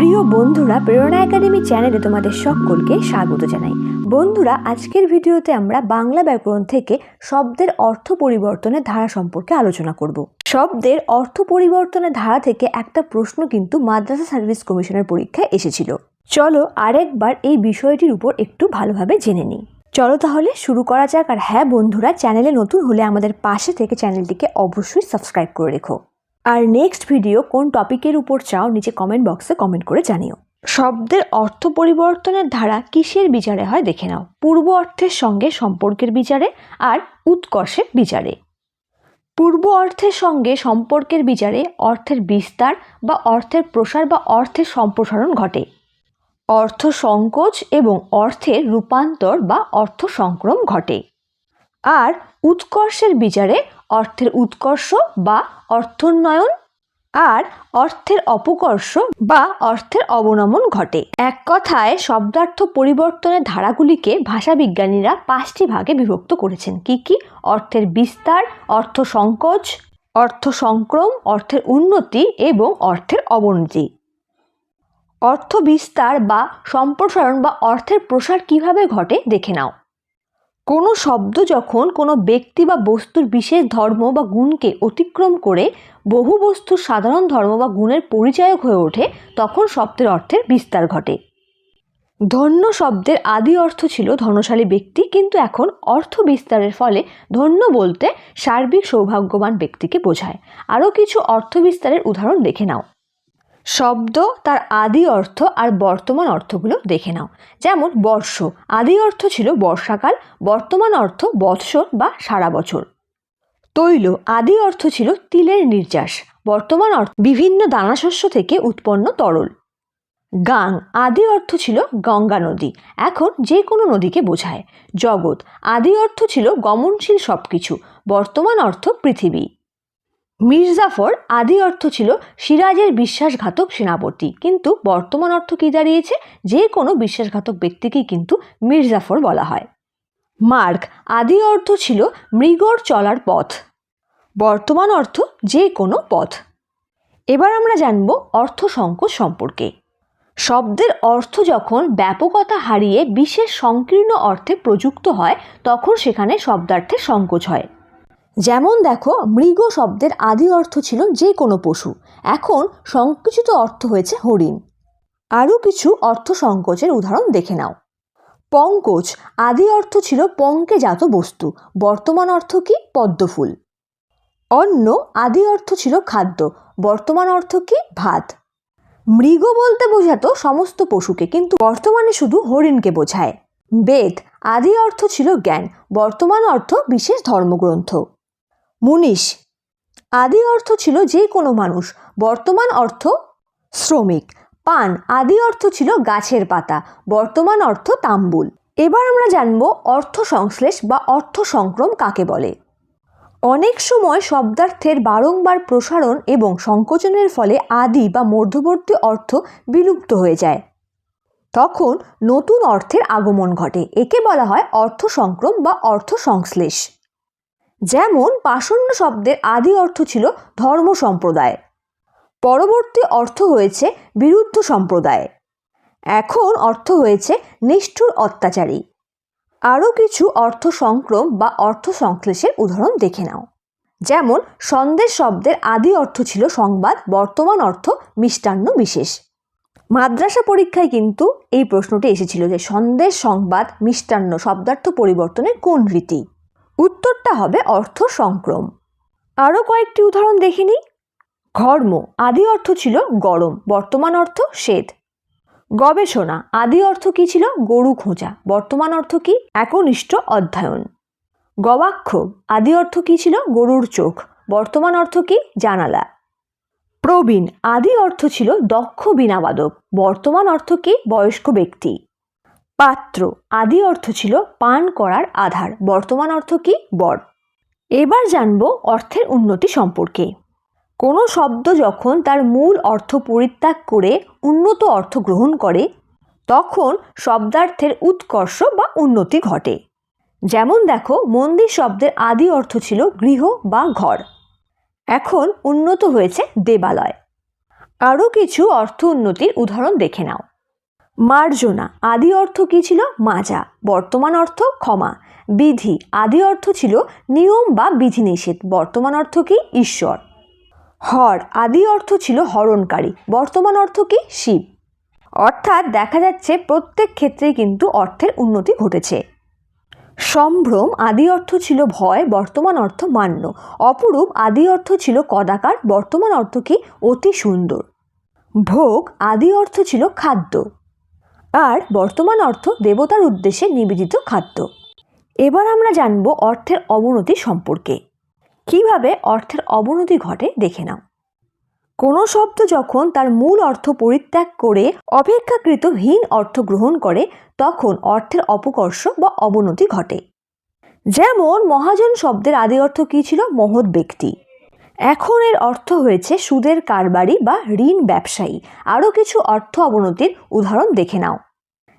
প্রিয় বন্ধুরা, প্রেরণা একাডেমি চ্যানেলে তোমাদের সকলকে স্বাগত জানাই। বন্ধুরা, আজকের ভিডিওতে আমরা বাংলা ব্যাকরণ থেকে শব্দের অর্থ পরিবর্তনের ধারা সম্পর্কে আলোচনা করব। শব্দের অর্থ পরিবর্তনের ধারা থেকে একটা প্রশ্ন কিন্তু মাদ্রাসা সার্ভিস কমিশনের পরীক্ষায় এসেছিল। চলো আরেকবার এই বিষয়টির উপর একটু ভালোভাবে জেনে নিই। চলো তাহলে শুরু করা যাক, আর হ্যাঁ বন্ধুরা, চ্যানেলে নতুন হলে আমাদের পাশে থেকে চ্যানেলটিকে অবশ্যই সাবস্ক্রাইব করে রেখো। আর নেক্সট ভিডিও কোন টপিকের উপর চাও, নিচে কমেন্ট বক্সে কমেন্ট করে জানিও। শব্দের অর্থ পরিবর্তনের ধারা কিসের বিচারে হয় দেখে নাও। পূর্ব অর্থের সঙ্গে সম্পর্কের বিচারে আর উৎকর্ষের বিচারে। পূর্ব অর্থের সঙ্গে সম্পর্কের বিচারে অর্থের বিস্তার বা অর্থের প্রসার বা অর্থের সম্প্রসারণ ঘটে। অর্থ সংকোচ এবং অর্থের রূপান্তর বা অর্থ সংক্রম ঘটে। আর উৎকর্ষের বিচারে অর্থের উৎকর্ষ বা অর্থোন্নয়ন আর অর্থের অপকর্ষ বা অর্থের অবনমন ঘটে। এক কথায়, শব্দার্থ পরিবর্তনের ধারাগুলিকে ভাষাবিজ্ঞানীরা পাঁচটি ভাগে বিভক্ত করেছেন। কি কি? অর্থের বিস্তার, অর্থ সংকোচ, অর্থ সংক্রম, অর্থের উন্নতি এবং অর্থের অবনতি। অর্থ বিস্তার বা সম্প্রসারণ বা অর্থের প্রসার কীভাবে ঘটে, দেখে নাও। কোনো শব্দ যখন কোনো ব্যক্তি বা বস্তুর বিশেষ ধর্ম বা গুণকে অতিক্রম করে বহু বস্তুর সাধারণ ধর্ম বা গুণের পরিচায়ক হয়ে ওঠে, তখন শব্দের অর্থের বিস্তার ঘটে। ধন্য শব্দের আদি অর্থ ছিল ধনশালী ব্যক্তি, কিন্তু এখন অর্থ বিস্তারের ফলে ধন্য বলতে সার্বিক সৌভাগ্যবান ব্যক্তিকে বোঝায়। আরও কিছু অর্থ বিস্তারের উদাহরণ দেখে নাও। শব্দ তার আদি অর্থ আর বর্তমান অর্থগুলো দেখে নাও। যেমন বর্ষ, আদি অর্থ ছিল বর্ষাকাল, বর্তমান অর্থ বৎসর বা সারা বছর। তৈল, আদি অর্থ ছিল তিলের নির্যাস, বর্তমান অর্থ বিভিন্ন দানাশস্য থেকে উৎপন্ন তরল। গাং, আদি অর্থ ছিল গঙ্গা নদী, এখন যে কোনো নদীকে বোঝায়। জগৎ, আদি অর্থ ছিল গমনশীল সব কিছু বর্তমান অর্থ পৃথিবী। মির্জাফর আদি অর্থ ছিল সিরাজের বিশ্বাসঘাতক সেনাপতি। কিন্তু বর্তমান অর্থ কী দাঁড়িয়েছে? যে কোনো বিশ্বাসঘাতক ব্যক্তিকেই কিন্তু মির্জাফর বলা হয়। মার্গ আদি অর্থ ছিল মৃগর চলার পথ। বর্তমান অর্থ যে কোনো পথ। এবার আমরা জানব অর্থ সংকোচ সম্পর্কে। শব্দের অর্থ যখন ব্যাপকতা হারিয়ে বিশেষ সংকীর্ণ অর্থে প্রযুক্ত হয়, তখন সেখানে শব্দার্থের সংকোচ হয়। যেমন দেখো, মৃগ শব্দের আদি অর্থ ছিল যে কোনো পশু। এখন সংকুচিত অর্থ হয়েছে হরিণ। আরও কিছু অর্থ সংকোচের উদাহরণ দেখে নাও। পঙ্কজ, আদি অর্থ ছিল পঙ্কে জাত বস্তু। বর্তমান অর্থ কি? পদ্মফুল। অন্ন, আদি অর্থ ছিল খাদ্য। বর্তমান অর্থ কি? ভাত। মৃগ বলতে বোঝাতো সমস্ত পশুকে, কিন্তু বর্তমানে শুধু হরিণকে বোঝায়। বেদ, আদি অর্থ ছিল জ্ঞান। বর্তমান অর্থ বিশেষ ধর্মগ্রন্থ। মুনিশ। আদি অর্থ ছিল যে কোনো মানুষ। বর্তমান অর্থ শ্রমিক। পান। আদি অর্থ ছিল গাছের পাতা। বর্তমান অর্থ তাম্বুল। এবার আমরা জানব অর্থ সংশ্লেষ বা অর্থ সংক্রম কাকে বলে। অনেক সময় শব্দার্থের বারংবার প্রসারণ এবং সংকোচনের ফলে আদি বা মধ্যবর্তী অর্থ বিলুপ্ত হয়ে যায়। তখন নতুন অর্থের আগমন ঘটে। একে বলা হয় অর্থ সংক্রম বা অর্থ সংশ্লেষ। যেমন পাষণ্য শব্দের আদি অর্থ ছিল ধর্ম সম্প্রদায়। পরবর্তী অর্থ হয়েছে বিরুদ্ধ সম্প্রদায়। এখন অর্থ হয়েছে নিষ্ঠুর অত্যাচারী। আরও কিছু অর্থ সংক্রম বা অর্থ সংশ্লেষের উদাহরণ দেখে নাও। যেমন সন্দেশ শব্দের আদি অর্থ ছিল সংবাদ, বর্তমান অর্থ মিষ্টান্ন বিশেষ। মাদ্রাসা পরীক্ষায় কিন্তু এই প্রশ্নটি এসেছিল যে সন্দেশ, সংবাদ, মিষ্টান্ন শব্দার্থ পরিবর্তনের কোন রীতি? উত্তরটা হবে অর্থ সংক্রম আরও কয়েকটি উদাহরণ দেখে নিই। ঘর্ম, আদি অর্থ ছিল গরম, বর্তমান অর্থ শ্বেত। গবেষণা, আদি অর্থ কী ছিল? গরু খোঁজা, বর্তমান অর্থ কি? একনিষ্ঠ অধ্যয়ন। গবাক্ষ, আদি অর্থ কী ছিল? গরুর চোখ, বর্তমান অর্থ কি? জানালা। প্রবীণ, আদি অর্থ ছিল দক্ষ বীণাবাদক বর্তমান অর্থ কি? বয়স্ক ব্যক্তি। পাত্র। আদি অর্থ ছিল পান করার আধার। বর্তমান অর্থ কি? বর। এবার জানব অর্থের উন্নতি সম্পর্কে। কোনো শব্দ যখন তার মূল অর্থ পরিত্যাগ করে উন্নত অর্থ গ্রহণ করে, তখন শব্দার্থের উৎকর্ষ বা উন্নতি ঘটে। যেমন দেখো, মন্দির শব্দের আদি অর্থ ছিল গৃহ বা ঘর। এখন উন্নত হয়েছে দেবালয়। আরও কিছু অর্থ উন্নতির উদাহরণ দেখে নাও। মার্জনা। আদি অর্থ কী ছিল? মাজা। বর্তমান অর্থ ক্ষমা। বিধি। আদি অর্থ ছিল নিয়ম বা বিধিনিষেধ। বর্তমান অর্থ কি? ঈশ্বর। হর। আদি অর্থ ছিল হরণকারী। বর্তমান অর্থ কি? শিব। অর্থাৎ দেখা যাচ্ছে প্রত্যেক ক্ষেত্রেই কিন্তু অর্থের উন্নতি ঘটেছে। সম্ভ্রম। আদি অর্থ ছিল ভয়। বর্তমান অর্থ মান্য। অপরূপ। আদি অর্থ ছিল কদাকার। বর্তমান অর্থ কি? অতি সুন্দর। ভোগ। আদি অর্থ ছিল খাদ্য। আর বর্তমান অর্থ দেবতার উদ্দেশ্যে নিবেদিত খাদ্য। এবার আমরা জানব অর্থের অবনতি সম্পর্কে। কীভাবে অর্থের অবনতি ঘটে দেখে নাও। কোনো শব্দ যখন তার মূল অর্থ পরিত্যাগ করে অপেক্ষাকৃত হীন অর্থ গ্রহণ করে, তখন অর্থের অপকর্ষ বা অবনতি ঘটে। যেমন মহাজন শব্দের আদি অর্থ কী ছিল? মহৎ ব্যক্তি। এখন এর অর্থ হয়েছে সুদের কারবারি বা ঋণ ব্যবসায়ী। আরও কিছু অর্থ অবনতির উদাহরণ দেখে নাও।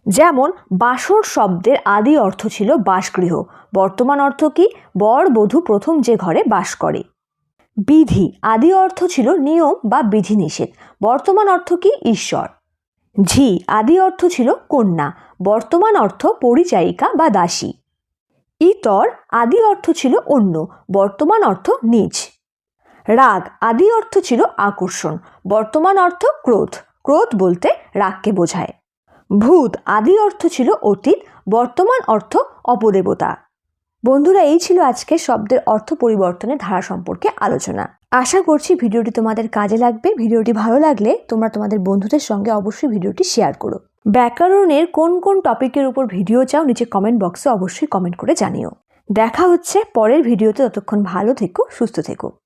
যেমন বাসর শব্দের আদি অর্থ ছিল বাসগৃহ বর্তমান অর্থ কি? বর বধূ প্রথম যে ঘরে বাস করে। বিধি, আদি অর্থ ছিল নিয়ম বা বিধিনিষেধ। বর্তমান অর্থ কি? ঈশ্বর। ঝি, আদি অর্থ ছিল কন্যা। বর্তমান অর্থ পরিচায়িকা বা দাসী। ইতর, আদি অর্থ ছিল অন্য। বর্তমান অর্থ নিজ। রাগ আদি অর্থ ছিল আকর্ষণ, বর্তমান অর্থ ক্রোধ। ক্রোধ বলতে রাগকে বোঝায়। ভূত আদি অর্থ ছিল অতীত, বর্তমান অর্থ অপদেবতা। বন্ধুরা, এই ছিল আজকে শব্দের অর্থ পরিবর্তনের ধারা সম্পর্কে আলোচনা। আশা করছি ভিডিওটি তোমাদের কাজে লাগবে। ভিডিওটি ভালো লাগলে তোমরা তোমাদের বন্ধুদের সঙ্গে অবশ্যই ভিডিওটি শেয়ার করো। ব্যাকরণের কোন কোন টপিকের উপর ভিডিও চাও, নিচে কমেন্ট বক্সে অবশ্যই কমেন্ট করে জানিও। দেখা হচ্ছে পরের ভিডিওতে। ততক্ষণ ভালো থেকো, সুস্থ থেকো।